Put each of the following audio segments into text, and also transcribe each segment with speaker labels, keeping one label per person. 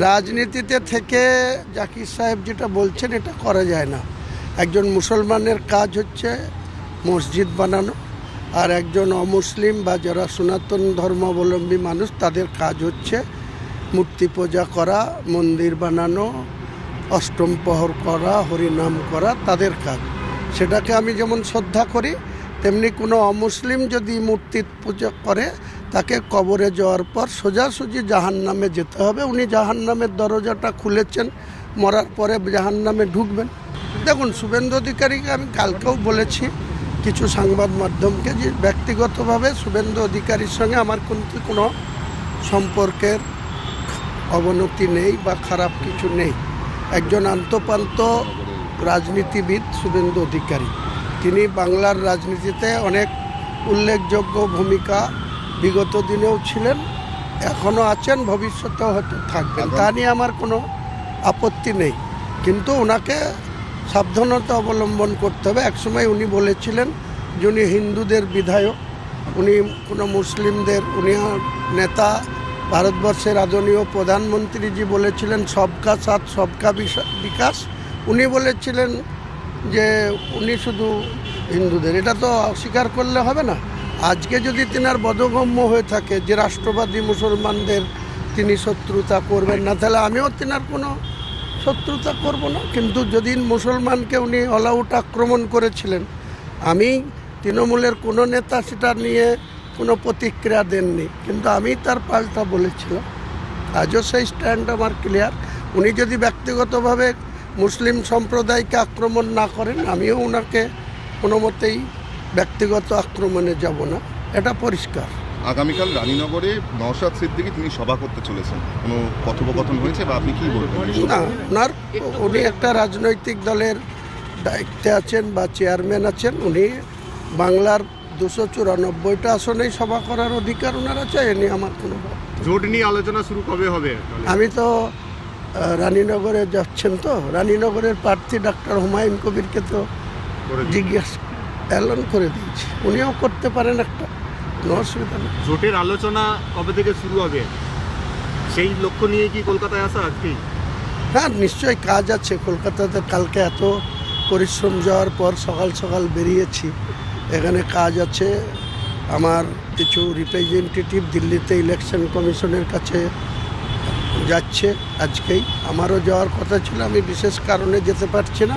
Speaker 1: রাজনীতিতে থেকে জাকির সাহেব যেটা বলছেন, এটা করা যায় না। একজন মুসলমানের কাজ হচ্ছে মসজিদ বানানো, আর একজন অমুসলিম বা যারা সনাতন ধর্মাবলম্বী মানুষ, তাদের কাজ হচ্ছে মূর্তি পূজা করা, মন্দির বানানো, অষ্টম প্রহর করা, হরিনাম করা, তাদের কাজ। সেটাকে আমি যেমন শ্রদ্ধা করি তেমনি কোনো অমুসলিম যদি মূর্তি পূজা করে, তাকে কবরে যাওয়ার পর সোজাসুজি জাহান নামে যেতে হবে। উনি জাহান নামের দরজাটা খুলেছেন, মরার পরে জাহান নামে ঢুকবেন। দেখুন, শুভেন্দু অধিকারীকে আমি কালকেও বলেছি কিছু সংবাদ মাধ্যমকে যে ব্যক্তিগতভাবে শুভেন্দু অধিকারীর সঙ্গে আমার কিন্তু কোনো সম্পর্কের অবনতি নেই বা খারাপ কিছু নেই। একজন আন্তপান্ত রাজনীতিবিদ শুভেন্দু অধিকারী। তিনি বাংলার রাজনীতিতে অনেক উল্লেখযোগ্য ভূমিকা বিগত দিনেও ছিলেন এখনও আছেন ভবিষ্যতেও হয়তো থাকবেন। তা নিয়ে আমার কোনো আপত্তি নেই। কিন্তু ওনাকে সাবধানতা অবলম্বন করতে হবে। একসময় উনি বলেছিলেন যে উনি হিন্দুদের বিধায়ক উনি কোনো মুসলিমদের উনি নেতা ভারতবর্ষের আদরণীয় প্রধানমন্ত্রীজি বলেছিলেন সবকা সাথ সবকা বিকাশ। উনি বলেছিলেন যে উনি শুধু হিন্দুদের, এটা তো অস্বীকার করলে হবে না। আজকে যদি তিনার বোধগম্য হয়ে থাকে, যে রাষ্ট্রবাদী মুসলমানদের তিনি শত্রুতা করবেন না, তাহলে আমিও তিনার কোনো শত্রুতা করব না। কিন্তু যদি মুসলমানকে উনি অলআউট আক্রমণ করেছিলেন, আমি তৃণমূলের কোনো নেতা সেটা নিয়ে কোনো প্রতিক্রিয়া দেননি। কিন্তু আমি তার পাল্টা বলেছিলাম। আজও সেই স্ট্যান্ড আমার ক্লিয়ার উনি যদি ব্যক্তিগতভাবে মুসলিম সম্প্রদায়কে আক্রমণ না করেন আমিও ওনাকে কোনো মতেই ব্যক্তিগত আক্রমণে যাব না। এটা পরিষ্কার।
Speaker 2: আগামীকাল রানীনগরে নওশাদ সিদ্দিকী তিনি সভা করতে চলেছেন। কোনো কথোপকথন হয়েছে বা আপনি কি বলবেন?
Speaker 1: না ওনার উনি একটা রাজনৈতিক দলের দায়িত্বে আছেন বা চেয়ারম্যান আছেন। উনি বাংলার দুশো চুরানব্বইটা আসনেই সভা করার অধিকার ওনার আছে এ নিয়ে আমার কোনো
Speaker 3: জোট নিয়ে আলোচনা শুরু কবে হবে?
Speaker 1: আমি তো রানীনগরে যাচ্ছেন তো? রানীনগরের প্রার্থী ডাক্তার হুমায়ুন কবিরকে তো। জিজ্ঞেস এলন করে দিয়েছি। উনিও করতে পারেন একটা কোনো অসুবিধা নেই।
Speaker 3: জোটের আলোচনা কবে থেকে শুরু হবে? সেই লক্ষ্য নিয়ে কি কলকাতায় আসা আজকে
Speaker 1: হ্যাঁ নিশ্চয়ই কাজ আছে। কলকাতাতে কালকে এত পরিশ্রম যাওয়ার পর সকাল সকাল বেরিয়েছি। এখানে কাজ আছে। আমার কিছু রিপ্রেজেন্টেটিভ দিল্লিতে ইলেকশন কমিশনের কাছে যাচ্ছে আজকেই। আমারও যাওয়ার কথা ছিল আমি বিশেষ কারণে যেতে পারছি না।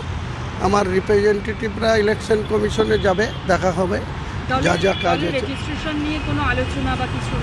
Speaker 1: আমার রিপ্রেজেন্টেটিভরা ইলেকশন কমিশনে যাবে দেখা হবে। যা যা কাজ আছে
Speaker 4: রেজিস্ট্রেশন নিয়ে কোনো আলোচনা বা কিছু